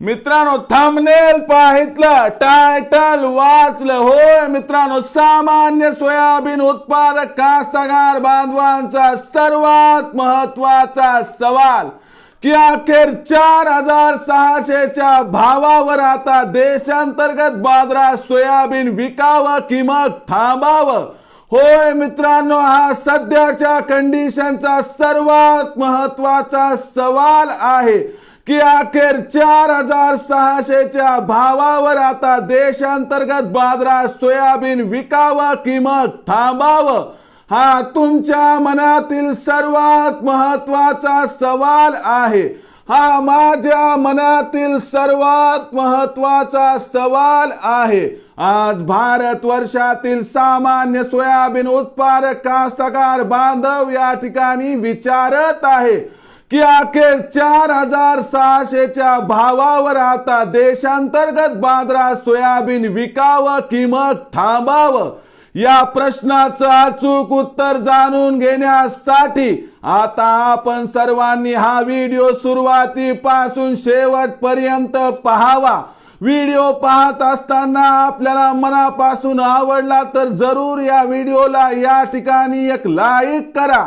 मित्रांनो thumbnail पाहितलं title वाचलं होय मित्रांनो सामान्य सोयाबीन उत्पादक कास्तगार बांधवांचा सर्वात महत्त्वाचा सवाल की अखेर चार हजार सहाशेच्या भावावर आता देशांतर्गत बाजारात सोयाबीन विकावं कि मग थांबावं? होय मित्रांनो हा सध्याच्या कंडिशनचा सर्वात महत्त्वाचा सवाल आहे. की अखेर चार हजार सहाशेच्या भावावर आता देशांतर्गत बाजारात सोयाबीन विकावं की मग थांबावं? हा तुमच्या मनातील सर्वात महत्त्वाचा सवाल आहे. हा माझ्या मनातील सर्वात महत्त्वाचा सवाल आहे. आज भारत वर्षातील सामान्य सोयाबीन उत्पादक कास्तकार बांधव या ठिकाणी विचारत आहे. की अखेर चार हजार सहाशेच्या भावावर आता देशांतर्गत बाजारात सोयाबीन विकावं किंमत थांबावं? या प्रश्नाचं अचूक उत्तर जाणून घेण्यासाठी आता आपण सर्वांनी हा व्हिडिओ सुरुवातीपासून शेवटपर्यंत पाहावा. व्हिडिओ पाहत असताना आपल्याला मनापासून आवडला तर जरूर या व्हिडिओला या ठिकाणी एक लाईक करा.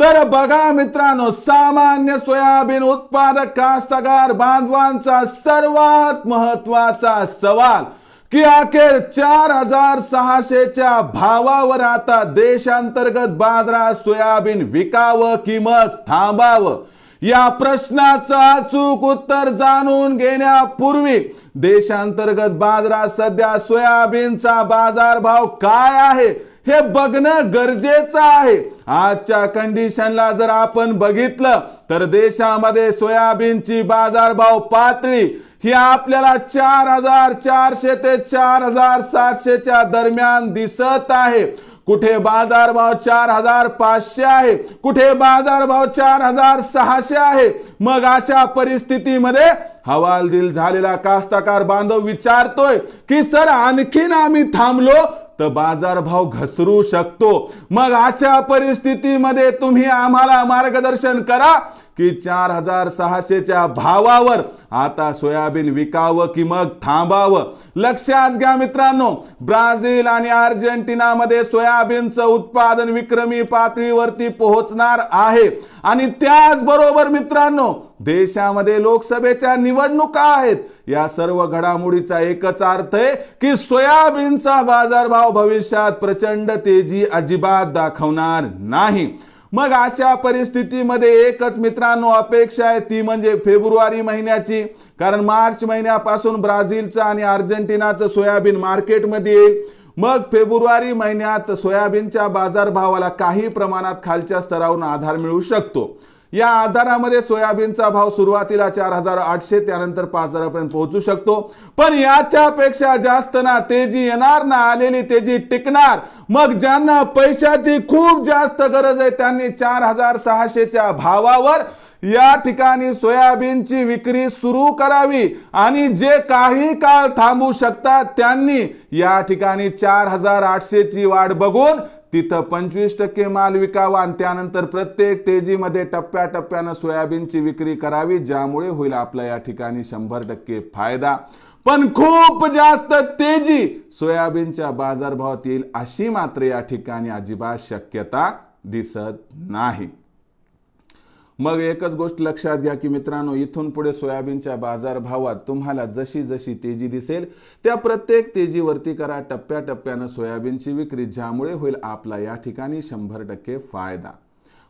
तर बघा मित्रांनो सामान्य सोयाबीन उत्पादक कास्तकार बांधवांचा सर्वात महत्त्वाचा सवाल की अखेर चार हजार सहाशेच्या भावावर आता देशांतर्गत बाजारात सोयाबीन विकावं की मग थांबावं? या प्रश्नाचं अचूक उत्तर जाणून घेण्यापूर्वी देशांतर्गत बाजारात सध्या सोयाबीनचा बाजारभाव काय आहे? हे बघणं गरजेचं आहे. आजच्या कंडिशनला जर आपण बघितलं तर देशामध्ये सोयाबीनची बाजारभाव पातळी ही आपल्याला चार हजार चारशे ते चार हजार सातशेच्या दरम्यान दिसत आहे. कुठे बाजारभाव चार हजार पाचशे आहे कुठे बाजारभाव चार हजार सहाशे आहे. मग अशा परिस्थितीमध्ये हवालदिल झालेला कास्तकार बांधव विचारतोय की सर आणखीन आम्ही थांबलो तर बाजारभाव घसरू शकतो. मग अशा परिस्थितीमध्ये तुम्ही आम्हाला मार्गदर्शन करा. की चार हजार सहाशेच्या भावावर आता सोयाबीन विकावं की मग थांबावं? लक्षात घ्या मित्रांनो ब्राझील आणि अर्जेंटिनामध्ये सोयाबीनचं उत्पादन विक्रमी पातळीवरती पोहोचणार आहे. आणि त्याचबरोबर मित्रांनो देशामध्ये लोकसभेच्या निवडणुका आहेत. या सर्व घडामोडीचा एकच अर्थ आहे की सोयाबीनचा बाजारभाव भविष्यात प्रचंड तेजी अजिबात दाखवणार नाही. मग अशा परिस्थितीमध्ये एकच मित्रांनो अपेक्षा आहे ती म्हणजे फेब्रुवारी महिन्याची. कारण मार्च महिन्यापासून ब्राझीलचं आणि अर्जेंटिनाचं सोयाबीन मार्केटमध्ये येईल. मग फेब्रुवारी महिन्यात सोयाबीनच्या बाजारभावाला काही प्रमाणात खालच्या स्तरावरून आधार मिळू शकतो. या आधारामध्ये सोयाबीनचा भाव सुरुवातीला चार हजार आठशे त्यानंतर पाच हजारापर्यंत पोहोचू शकतो. पण याच्यापेक्षा जास्त ना तेजी येणार ना आलेली तेजी टिकणार. मग ज्यांना पैशाची खूप जास्त गरज आहे त्यांनी चार हजार सहाशेच्या भावावर या ठिकाणी सोयाबीनची विक्री सुरू करावी. आणि जे काही काळ थांबू शकतात त्यांनी या ठिकाणी चार हजार आठशेची वाढ बघून तिथं पंचवीस टक्के माल विकावा आणि त्यानंतर प्रत्येक तेजीमध्ये टप्प्याटप्प्यानं सोयाबीनची विक्री करावी ज्यामुळे होईल आपला या ठिकाणी शंभर टक्के फायदा. पण खूप जास्त तेजी. सोयाबीनच्या बाजारभावात येईल अशी मात्र या ठिकाणी अजिबात शक्यता दिसत नाही. मग एकच गोष्ट लक्षात घ्या की मित्रांनो इथून पुढे सोयाबीनच्या बाजारभावात तुम्हाला जशी जशी तेजी दिसेल त्या प्रत्येक तेजीवरती करा टप्प्याटप्प्यानं सोयाबीनची विक्री ज्यामुळे होईल आपला या ठिकाणी शंभर टक्के फायदा.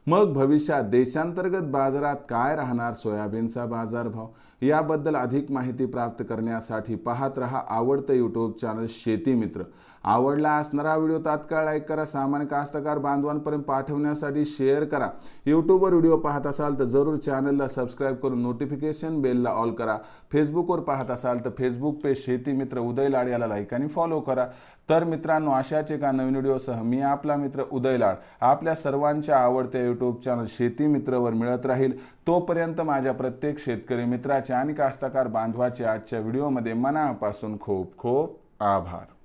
मग भविष्यात देशांतर्गत बाजारात काय राहणार सोयाबीनचा बाजारभाव? याबद्दल अधिक माहिती प्राप्त करण्यासाठी पाहत रहा आवडतं यूट्यूब चॅनल शेती मित्र. आवडला असणारा व्हिडिओ तात्काळ लाईक करा सामान्य कास्तकार बांधवांपर्यंत पाठवण्यासाठी शेअर करा. यूट्यूबवर व्हिडिओ पाहत असाल तर जरूर चॅनलला सबस्क्राईब करून नोटिफिकेशन बेलला ऑल करा. फेसबुकवर पाहत असाल तर फेसबुक पेज शेती मित्र उदय लाड याला लाईक आणि फॉलो करा. तर मित्रांनो अशाच एका नवीन व्हिडिओसह मी आपला मित्र उदय लाड आपल्या सर्वांच्या आवडत्या यूट्यूब चॅनल शेती मित्रवर मिळत राहील. तोपर्यंत माझ्या प्रत्येक शेतकरी मित्राचे आणि कास्तकार बांधवाचे आजच्या व्हिडिओमध्ये मनापासून खूप खूप आभार.